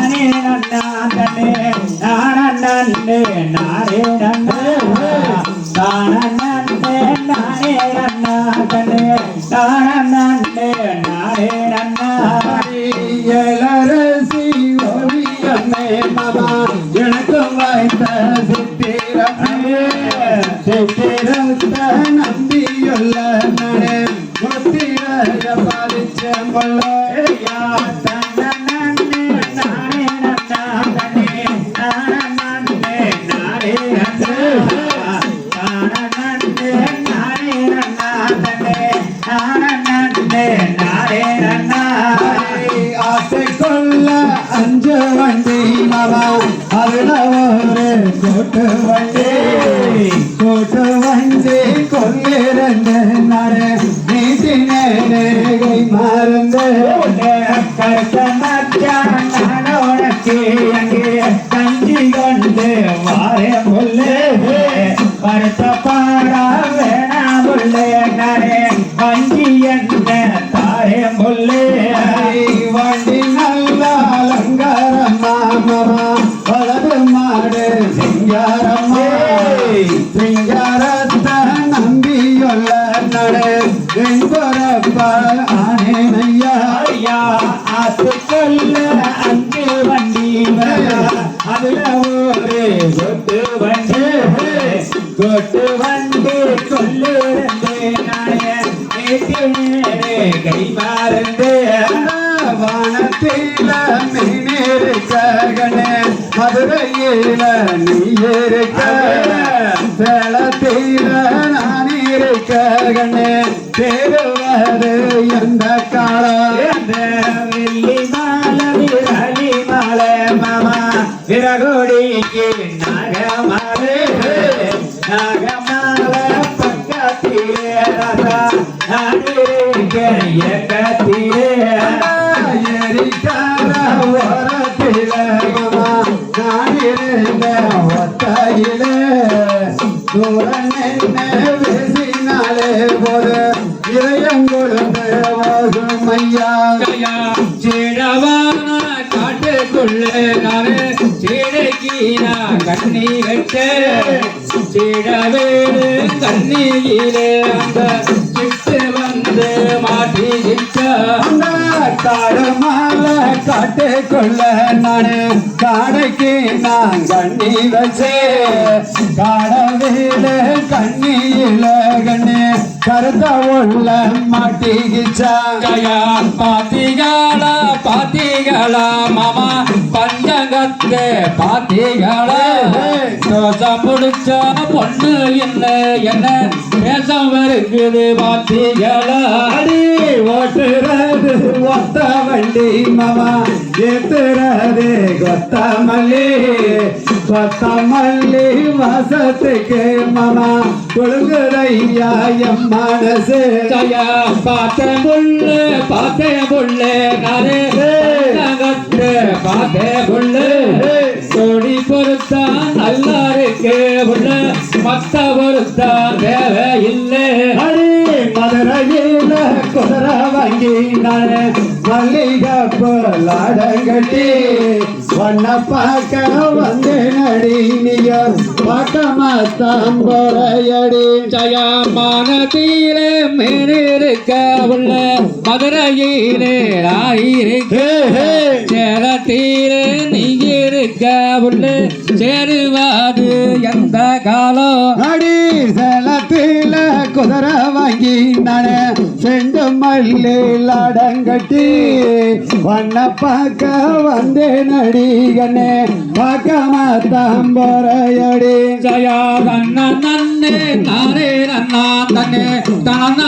நானே நன்னா தன்னே நானே நானே நன்னா நானே நானே நன்னா தன்னே நானே நானே நன்னா எலரசி ஓவியமே மாமா எனக்கும் வாய்த்த சித்திரமே சித்திரத்த நம்பியுள்ள நட முத்திரைய கொள்ள அஞ்சு வண்டி மாமா அருணவரே கோட்டு வண்டி. கோட்டு வண்டி கொள்ளிரண்டு நட நீதி நேரை மறந்து கஞ்சி கொண்டு வாரே புல்லு பருத்த பாரா வேணா புல்லு நரே வண்டி என்ன தாரே புல்லு வண்டி வெண்பரப்ப ஆனேனையா ஐயா ஆத்து கொல்ல அங்கு வண்டி அதுல ஒரு கொட்டு வண்டி கொட்டு வண்டி கொல்லு கை மாறந்து வானத்தில மீனிருக்ககனே மதுரையில நீ இருக்க நான் இருக்ககனே தேடுவது எந்த காலம் வெள்ளி மாலை விரலி மாலை மாமா. விரகோடிக்கு நாகமாலை நாகமாலை பக்கத்திலே ரசா நாடிருக்க ஓரத்தில மாமா. நான் இருந்த ஒத்தையில. தூரம் என்ன நாளே போது இதயம் கொழுந்து போகும் ஐயா. சிடவான காட்டுக்குள்ளே நானே சிடைக்கு நான் கண்ணி கட்ட சிடவேடு கண்ணியிலே அந்த சிட்டு வந்த மாட்டிக்கிட்ட அந்த காடு மாலை காட்டு கொள்ள நானு. காடைக்கு நான் கண்ணி வச்சே. காட வீடு கண்ணியில கண்ணு. கருத்த உள்ள மாட்டிக்கிச்சா கயா பாத்திகளா பாத்திகளா மாமா பஞ்சங்கத்து பாத்திகளா. தோசம் பிடிச்ச பொண்ணு என்ன என்ன? பேசம் இருக்குது பாத்திகளா அடி ஓட்டுறது ஒத்த வண்டி மாமா. ஏத்துறது கொத்த மல்லி கொத்த மல்லி வாசத்துக்கு மாமா. கொழுங்குதையா எம் மனசு. பாத்த புல்லு பாத்த புல்லு நாரே. பாத்த புல்லு. நல்லா இருக்கு புள்ள மத்த பொறுத்தா தேவையில்லை அடி மல்லிக பொருளாடங்கட்டி வண்ண பார்க்க வந்து நடி நீங்க பக்கமா தாம்போரையடி ஜயா மானத்திலே மேலிருக்க உள்ள மதுரையிலே ஆயிருக்க. சேலத்திலே நீ இருக்க உள்ள சேருவாது எந்த காலம் அடி குதிரை வாங்கி நானே செண்டு மல்லி லாடங்கட்டி வண்ண பார்க்க வந்தே நடிகனே பக்கமா தாம்போரையடி ஜயா தன்ன நன்னே தாரே நன்னா தன்னே. தன